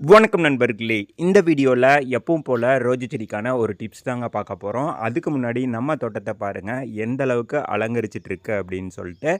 வணக்கம் நண்பர்களே. இந்த வீடியோவில் எப்பவும் போல் ரோஜு செடிக்கான ஒரு டிப்ஸ் தாங்க பார்க்க போகிறோம் அதுக்கு முன்னாடி நம்ம தோட்டத்தை பாருங்கள் எந்த அளவுக்கு அப்படின்னு சொல்லிட்டு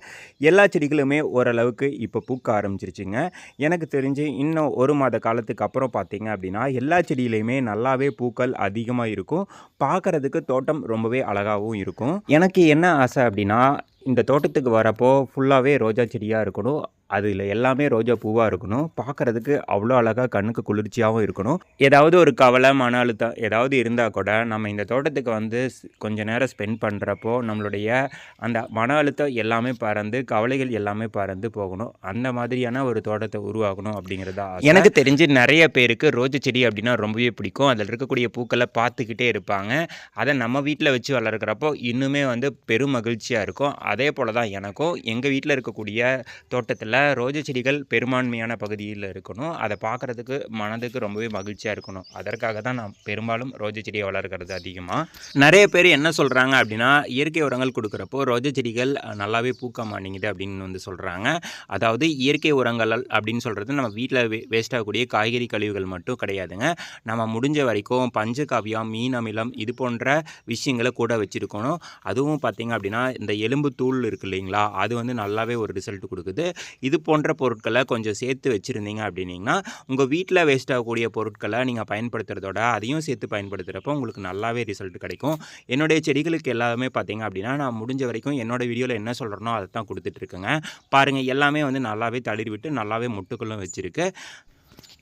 எல்லா செடிகளுமே ஓரளவுக்கு இப்போ பூக்க ஆரம்பிச்சிருச்சுங்க. எனக்கு தெரிஞ்சு இன்னும் ஒரு மாத காலத்துக்கு அப்புறம் பார்த்தீங்க அப்படின்னா எல்லா செடியிலையுமே நல்லாவே பூக்கள் அதிகமாக இருக்கும். பார்க்குறதுக்கு தோட்டம் ரொம்பவே அழகாகவும் இருக்கும். எனக்கு என்ன ஆசை அப்படின்னா இந்த தோட்டத்துக்கு வரப்போ ஃபுல்லாகவே ரோஜா செடியாக இருக்கணும். அதில் எல்லாமே ரோஜா பூவாக இருக்கணும். பார்க்குறதுக்கு அவ்வளோ அழகாக கண்ணுக்கு குளிர்ச்சியாகவும் இருக்கணும். ஏதாவது ஒரு கவலை மன அழுத்தம் ஏதாவது இருந்தால் கூட நம்ம இந்த தோட்டத்துக்கு வந்து ஸ்- கொஞ்ச நேரம் ஸ்பெண்ட் பண்ணுறப்போ நம்மளுடைய அந்த மன அழுத்தம் எல்லாமே பறந்து கவலைகள் எல்லாமே பறந்து போகணும். அந்த மாதிரியான ஒரு தோட்டத்தை உருவாக்கணும் அப்படிங்கிறதா எனக்கு தெரிஞ்சு நிறைய பேருக்கு ரோஜா செடி அப்படின்னா ரொம்பவே பிடிக்கும். அதில் இருக்கக்கூடிய பூக்களை பார்த்துக்கிட்டே இருப்பாங்க. அதை நம்ம வீட்டில் வச்சு வளர்க்குறப்போ இன்னுமே வந்து பெரும் மகிழ்ச்சியாக இருக்கும். அதே போல் தான் எனக்கும். எங்கள் வீட்டில் இருக்கக்கூடிய தோட்டத்தில் ரோஜா செடிகள் பெரும்பான்மையான பகுதியில் இருக்கணும். அதை பார்க்குறதுக்கு மனதுக்கு ரொம்பவே மகிழ்ச்சியாக இருக்கணும். அதற்காக தான் நான் பெரும்பாலும் ரோஜா செடியை வளர்க்குறது அதிகமாக நிறைய பேர் என்ன சொல்கிறாங்க அப்படின்னா இயற்கை உரங்கள் கொடுக்குறப்போ ரோஜா செடிகள் நல்லாவே பூக்க மாட்டேங்குது அப்படின்னு வந்து சொல்கிறாங்க அதாவது இயற்கை உரங்கள் அப்படின்னு சொல்கிறது நம்ம வீட்டில் வே வேஸ்ட்டாகக்கூடிய காய்கறி கழிவுகள் மட்டும் கிடையாதுங்க. நம்ம முடிஞ்ச வரைக்கும் பஞ்சகாவியம் மீன் அமிலம் இது போன்ற விஷயங்களை கூட வச்சுருக்கணும். அதுவும் பார்த்திங்க அப்படின்னா இந்த எலும்பு தூள் இருக்கு இல்லைங்களா? அது வந்து நல்லாவே ஒரு ரிசல்ட் கொடுக்குது. இது போன்ற பொருட்களை கொஞ்சம் சேர்த்து வச்சுருந்தீங்க அப்படின்னீங்கன்னா உங்கள் வீட்டில் வேஸ்ட் ஆகக்கூடிய பொருட்களை நீங்கள் பயன்படுத்துகிறதோட அதையும் சேர்த்து பயன்படுத்துகிறப்போ உங்களுக்கு நல்லாவே ரிசல்ட் கிடைக்கும். என்னுடைய செடிகளுக்கு எல்லாமே பார்த்தீங்க அப்படின்னா நான் முடிஞ்ச வரைக்கும் என்னோடய வீடியோவில் என்ன சொல்கிறேனோ அதை தான் கொடுத்துட்ருக்கேங்க பாருங்கள் எல்லாமே வந்து நல்லாவே தளிர் விட்டு நல்லாவே முட்டுக்களும் வச்சுருக்கு.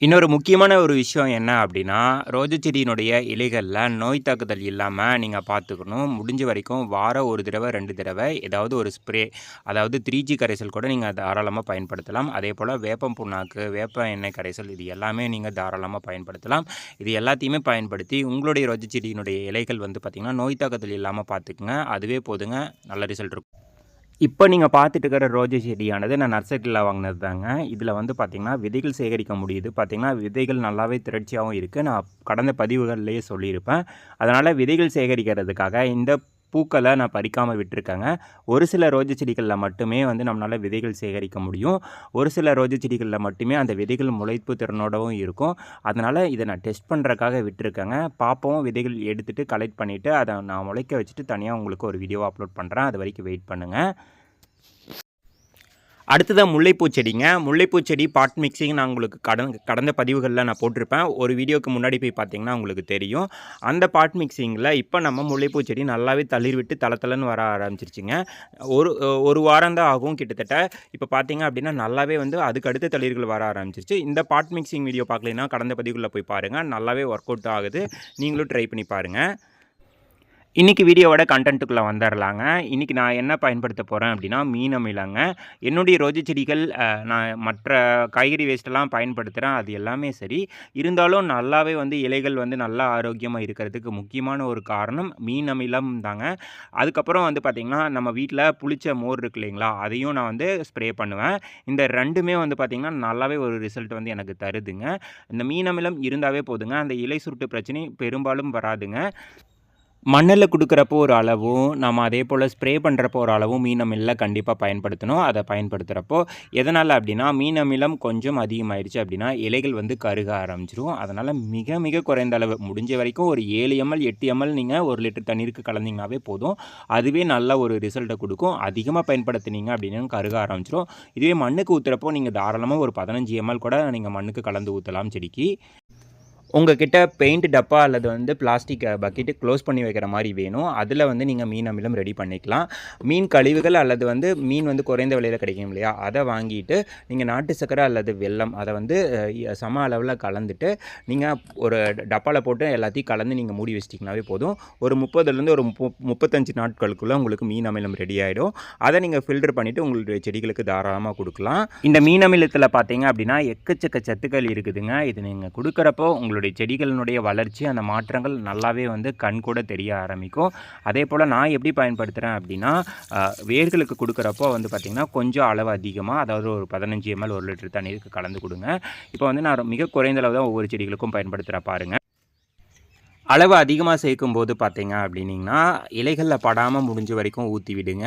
இன்னொரு முக்கியமான ஒரு விஷயம் என்ன அப்படின்னா ரோஜா செடியினுடைய இலைகளில் நோய் தாக்குதல் இல்லாமல் நீங்கள் பார்த்துக்கணும். முடிஞ்ச வரைக்கும் வாரம் ஒரு தடவை ரெண்டு தடவை ஏதாவது ஒரு ஸ்ப்ரே அதாவது த்ரீ ஜி கரைசல் கூட நீங்கள் தாராளமாக பயன்படுத்தலாம். அதே போல் வேப்பம் புண்ணாக்கு வேப்ப எண்ணெய் கரைசல் இது எல்லாமே நீங்கள் தாராளமாக பயன்படுத்தலாம். இது எல்லாத்தையுமே பயன்படுத்தி உங்களுடைய ரோஜா செடியினுடைய இலைகள் வந்து பார்த்திங்கன்னா நோய் தாக்குதல் இல்லாமல் பார்த்துக்குங்க. அதுவே போதுங்க. நல்ல ரிசல்ட் இருக்கும். இப்போ நீங்கள் பார்த்துட்டு இருக்கிற ரோஜா செடியானது நான் நர்சரியில் வாங்கினது தாங்க. இதில் வந்து பார்த்திங்கன்னா விதைகள் சேகரிக்க முடியுது. பார்த்திங்கன்னா விதைகள் நல்லாவே திரட்சியாகவும் இருக்குது நான் கடந்த பதிவுகள்லேயே சொல்லியிருப்பேன். அதனால் விதைகள் சேகரிக்கிறதுக்காக இந்த பூக்களை நான் பறிக்காமல் விட்டுருக்கேங்க. ஒரு சில ரோஜா செடிகளில் மட்டுமே வந்து நம்மளால் விதைகள் சேகரிக்க முடியும். ஒரு சில ரோஜா செடிகளில் மட்டுமே அந்த விதைகள் முளைப்பு திறனோடவும் இருக்கும். அதனால் இதை நான் டெஸ்ட் பண்ணுறக்காக விட்டுருக்கேங்க. பார்ப்போம் விதைகள் எடுத்துகிட்டு கலெக்ட் பண்ணிவிட்டு அதை நான் முளைக்க வச்சுட்டு தனியாக உங்களுக்கு ஒரு வீடியோ அப்லோட் பண்ணுறேன் அது வரைக்கும் வெயிட் பண்ணுங்கள் அடுத்ததாக முல்லைப்பூ செடிங்க. முல்லைப்பூ செடி பாட் மிக்சிங் நான் உங்களுக்கு கடந்த கடந்த பதிவுகளில் நான் போட்டிருப்பேன். ஒரு வீடியோக்கு முன்னாடி போய் பார்த்தீங்கன்னா உங்களுக்கு தெரியும். அந்த பாட் மிக்சிங்கில் இப்போ நம்ம முல்லைப்பூ செடி நல்லாவே தளிர் விட்டு தளத்தலன்னு வர ஆரம்பிச்சிருச்சுங்க. ஒரு ஒரு வாரம் தான் ஆகும் கிட்டத்தட்ட. இப்போ பார்த்தீங்க அப்படின்னா நல்லாவே வந்து அதுக்கு அடுத்த தளிர்கள் வர ஆரம்பிச்சிருச்சு. இந்த பாட் மிக்சிங் வீடியோ பார்க்கலைன்னா கடந்த பதிவுகளில் போய் பாருங்கள் நல்லாவே ஒர்க் அவுட் ஆகுது. நீங்களும் ட்ரை பண்ணி பாருங்கள் இன்றைக்கி வீடியோவோட கண்டென்ட்டுக்குள்ளே வந்துடலாங்க இன்றைக்கி நான் என்ன பயன்படுத்த போகிறேன் அப்படின்னா மீன் அமிலங்க. என்னுடைய ரோஜ செடிகள் நான் மற்ற காய்கறி வேஸ்ட்டெல்லாம் பயன்படுத்துகிறேன் அது எல்லாமே சரி. இருந்தாலும் நல்லாவே வந்து இலைகள் வந்து நல்லா ஆரோக்கியமாக இருக்கிறதுக்கு முக்கியமான ஒரு காரணம் மீன் அமிலம் தாங்க அதுக்கப்புறம் வந்து பார்த்திங்கன்னா நம்ம வீட்டில் புளிச்ச மோர் இருக்கு இல்லைங்களா அதையும் நான் வந்து ஸ்ப்ரே பண்ணுவேன். இந்த ரெண்டுமே வந்து பார்த்திங்கன்னா நல்லாவே ஒரு ரிசல்ட் வந்து எனக்கு தருதுங்க. இந்த மீன் அமிலம் இருந்தாவே போதுங்க. அந்த இலை சுருட்டு பிரச்சனை பெரும்பாலும் வராதுங்க. மண்ணில் கொடுக்குறப்போ ஒரு அளவும் நம்ம அதே போல் ஸ்ப்ரே பண்ணுறப்போ ஒரு அளவும் மீன் அமிலில் கண்டிப்பாக பயன்படுத்தணும். அதை பயன்படுத்துகிறப்போ எதனால் அப்படின்னா மீன் அமிலம் கொஞ்சம் அதிகமாயிருச்சு அப்படின்னா இலைகள் வந்து கருக ஆரம்பிச்சிரும். அதனால் மிக மிக குறைந்த அளவு முடிஞ்ச வரைக்கும் ஒரு ஏழு எம்எல் எட்டு எம்எல் நீங்கள் ஒரு லிட்டர் தண்ணீருக்கு கலந்தீங்கனாவே போதும். அதுவே நல்ல ஒரு ரிசல்ட்டை கொடுக்கும். அதிகமாக பயன்படுத்துனீங்க அப்படின்னு கருக ஆரம்பிச்சிரும். இதுவே மண்ணுக்கு ஊற்றுறப்போ நீங்கள் தாராளமாக ஒரு பதினஞ்சு எம்எல் கூட நீங்கள் மண்ணுக்கு கலந்து ஊற்றலாம் செடிக்கு. உங்ககிட்ட பெயிண்ட் டப்பா அல்லது வந்து பிளாஸ்டிக் பக்கெட்டு க்ளோஸ் பண்ணி வைக்கிற மாதிரி வேணும். அதில் வந்து நீங்கள் மீன் அமிலம் ரெடி பண்ணிக்கலாம். மீன் கழிவுகள் அல்லது வந்து மீன் வந்து குறைந்த விலையில் கிடைக்கும் இல்லையா? அதை வாங்கிட்டு நீங்கள் நாட்டு சக்கரை அல்லது வெல்லம் அதை வந்து சம அளவில் கலந்துட்டு நீங்கள் ஒரு டப்பாவில் போட்டு எல்லாத்தையும் கலந்து நீங்கள் மூடி வச்சிட்டிங்கனாவே போதும். ஒரு முப்பதுலேருந்து ஒரு முப்ப முப்பத்தஞ்சு நாட்களுக்குள்ளே உங்களுக்கு மீன் அமிலம் ரெடி ஆகிடும் அதை நீங்கள் ஃபில்டர் பண்ணிவிட்டு உங்களுடைய செடிகளுக்கு தாராளமாக கொடுக்கலாம். இந்த மீன் அமிலத்தில் பார்த்தீங்க அப்படின்னா எக்கச்சக்க சத்துக்கள் இருக்குதுங்க. இது நீங்கள் கொடுக்குறப்போ உங்களுடைய செடிகளினுடைய வளர்ச்சி அந்த மாற்றங்கள் நல்லாவே வந்து கண் கூட தெரிய ஆரம்பிக்கும். அதே போல் நான் எப்படி பயன்படுத்துகிறேன் அப்படின்னா வேர்களுக்கு கொடுக்குறப்போ வந்து பார்த்திங்கன்னா கொஞ்சம் அளவு அதிகமாக அதாவது ஒரு பதினஞ்சு எம்எல் ஒரு லிட்டர் தண்ணீருக்கு கலந்து கொடுங்க. இப்போ வந்து நான் மிக குறைந்த அளவு தான் ஒவ்வொரு செடிகளுக்கும் பயன்படுத்துகிற பாருங்கள் அளவு அதிகமாக சேர்க்கும்போது பார்த்தீங்க அப்படின்னிங்கன்னா இலைகளில் படாமல் முடிஞ்ச வரைக்கும் ஊற்றி விடுங்க.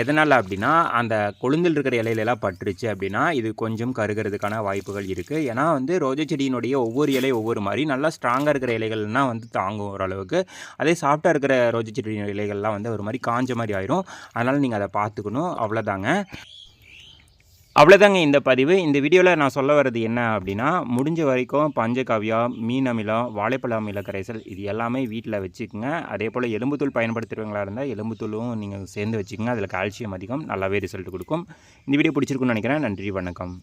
எதனால் அப்படின்னா அந்த கொழுந்தில் இருக்கிற இலையிலலாம் பட்டுருச்சு அப்படின்னா இது கொஞ்சம் கருகிறதுக்கான வாய்ப்புகள் இருக்குது ஏன்னா வந்து ரோஜா செடியினுடைய ஒவ்வொரு இலை ஒவ்வொரு மாதிரி நல்லா ஸ்ட்ராங்காக இருக்கிற இலைகள்னால் வந்து தாங்கும் ஓரளவுக்கு. அதே சாஃப்டாக இருக்கிற ரோஜா செடியினுடைய இலைகள்லாம் வந்து ஒரு மாதிரி காஞ்ச மாதிரி ஆயிரும். அதனால் நீங்கள் அதை பார்த்துக்கணும். அவ்வளோதாங்க அவ்வளோதாங்க இந்த பதிவு. இந்த வீடியோவில் நான் சொல்ல வர்றது என்ன அப்படின்னா முடிஞ்ச வரைக்கும் பஞ்சகாவியா மீன் அமிலம் வாழைப்பழ அமில கரைசல் இது எல்லாமே வீட்டில் வச்சுக்கோங்க. அதே போல் எலும்புத்தூள் பயன்படுத்துகிறவங்களா இருந்தால் எலும்புத்தூளும் நீங்கள் சேர்ந்து வச்சுக்கோங்க. அதில் கால்சியம் அதிகம் நல்லாவே ரிசல்ட் கொடுக்கும். இந்த வீடியோ பிடிச்சிருக்குன்னு நினைக்கிறேன். நன்றி வணக்கம்.